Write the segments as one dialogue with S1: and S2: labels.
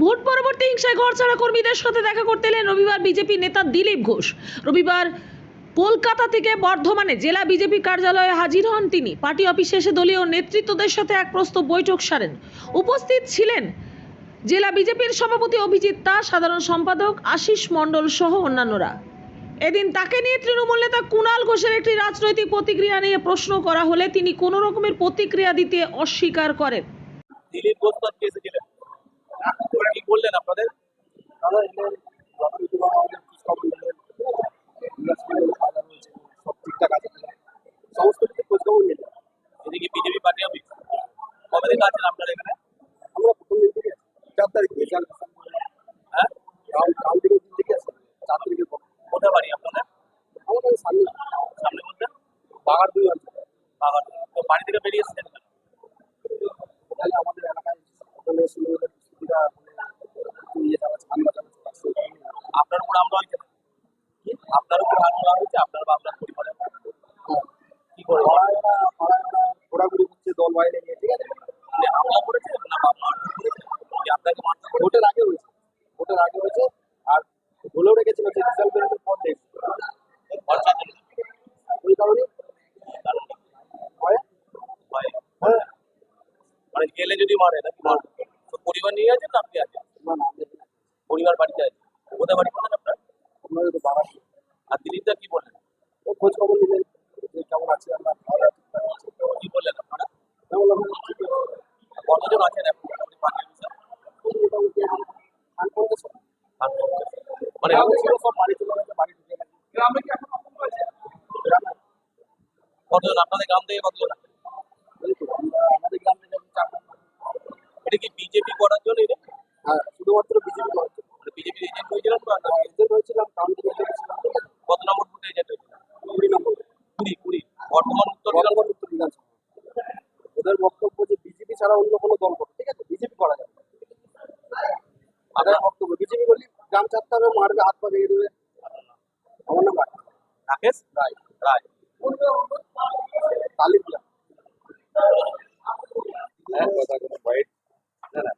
S1: Vote পরবর্তী হিংসায় ঘরছাড়া কর্মীদের সাথে দেখা করতে এলেন রবিবার বিজেপি নেতা দিলীপ ঘোষ। রবিবার কলকাতা থেকে বর্ধমানে জেলা বিজেপি কার্যালয়ে হাজির হন তিনি। পার্টি অফিসে এসে দলীয় নেতৃত্বদের সাথে এক প্রস্তুত বৈঠক সারেন। উপস্থিত ছিলেন জেলা বিজেপির সভাপতি অভিজিৎ দাস সাধারণ সম্পাদক আশিস মণ্ডল সহ অন্যান্যরা। এদিন তাকে নিয়ে তৃণমূল নেতা কুণাল ঘোষের একটি রাজনৈতিক প্রতিক্রিয়া নিয়ে প্রশ্ন করা হলে তিনি কোনো রকমের প্রতিক্রিয়া দিতে অস্বীকার করেন।
S2: দিলীপ ঘোষ তো আজকে এসেছিলেন কি বললেন আপনাদের
S3: দাদা এলেন যথারীতি বা আমাদের খোঁজখবর নিলেন ইন্ডাস্ট্রিয়াল বাজার রয়েছে সব ঠিকঠাক আছে কিনা সমস্ত কিছু খোঁজখবর নিলেন
S2: পার্টি অফিস কবে থেকে আছেন আপনারা এখানে?
S3: আমরা প্রথম দিন থেকে চার তারিখ রেজাল্ট
S2: হ্যাঁ?
S3: কাউন্টিংয়ের দিন থেকে আছে। চার তারিখের
S2: কোথায় বাড়ি আপনাদের?
S3: আমাদের সামনে।
S2: সামনে বলতে?
S3: বাগার দুই অঞ্চল
S2: বাগান তো বাড়ি থেকে বেরিয়ে এসেছেন?
S3: ওখানে আমাদের এলাকায় ওখানে সুবিধা ইয়ে
S2: আপনার উপর হামলা হয়েছে? আপনার উপর হামলা হয়েছে আপনার বা আপনার পরিবারের উপর? কি করে?
S3: ভোটের আগে হয়েছে। ভোটের আগে হয়েছে আর বলেও রেখেছিল যে রেজাল্ট বেরোনোর পর দেখবে ওই কারণে
S2: কারণ
S3: হয়। হ্যাঁ
S2: মানে গেলে যদি মারে নাকি? মারবে তো পরিবার নিয়ে আছেন না আপনি আছেন। পরিবার বাড়িতে আছে কোথায় বাড়ি করলেন আপনার?
S3: আপনাদের তো বাড়া।
S2: আর দিলীপদা কি বললেন
S3: ও খোঁজ খবর নিলেন যে কেমন আছে আমরা খাওয়া দাওয়া ঠিকঠাক আছে
S2: কি বললেন আপনারা
S3: আমি বললাম হ্যাঁ, ঠিক আছে
S2: কতজন আছেন এখন মোটামুটি পার্টি অফিসার
S3: মোটামুটি এখন খান পর্যন্ত সব
S2: মানে
S3: গ্রামে ছিল সব বাড়ি চলে গেছে বাড়ি ঢুকে গেছে গ্রামে কি এখন অপূর্ব আছে গ্রামে
S2: কতজন? আপনাদের গ্রাম থেকে কতজন?
S3: আমাদের গ্রাম থেকে।
S2: এটা কি বিজেপি করার জন্য এটা?
S3: হ্যাঁ শুধুমাত্র বিজেপি করেছে
S2: মানে বিজেপির এজেন্ট না?
S3: এজেন্ট হয়েছিলাম কাউন্টি আছে
S2: কত নম্বর বুথে এজেন্ট
S3: কুড়ি নম্বর।
S2: কুড়ি কুড়ি। বর্তমান উত্তর
S3: বর্তমান উত্তর বিধানসভা ওদের বক্তব্য যে বিজেপি ছাড়া অন্য কোনো দল করো ঠিক আছে? বিজেপি করা যাবে না। তাদের বক্তব্য বিজেপি বললি গ্রাম চারটা মারবে হাত পা ভেঙে দেবে। আমার নাম রায়
S2: রাকেশ?
S3: রায়।
S2: রায়।
S3: কালীপুরা
S2: হ্যাঁ।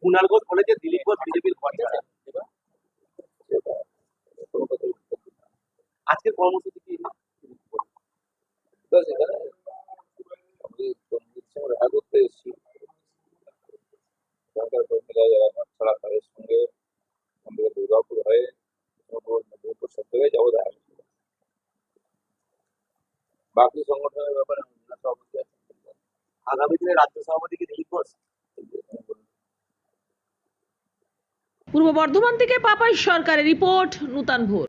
S2: কুণাল ঘোষ বলেছে দিলীপ ঘোষ বিজেপির ঘর আজকের কর্মসূচি কি
S4: ব্যাস এখানে আমি কর্মীদের সঙ্গে দেখা করতে এসেছি সরকার কর্মীরা যারা মাঠ ছাড়া তাদের সঙ্গে আমাদের বাকি সংগঠনের ব্যাপারে
S2: আগামী দিনে রাজ্য সভাপতি কি দিলীপ
S1: পূর্ব বর্ধমান থেকে পাপাই সরকারের রিপোর্ট, নূতন ভোর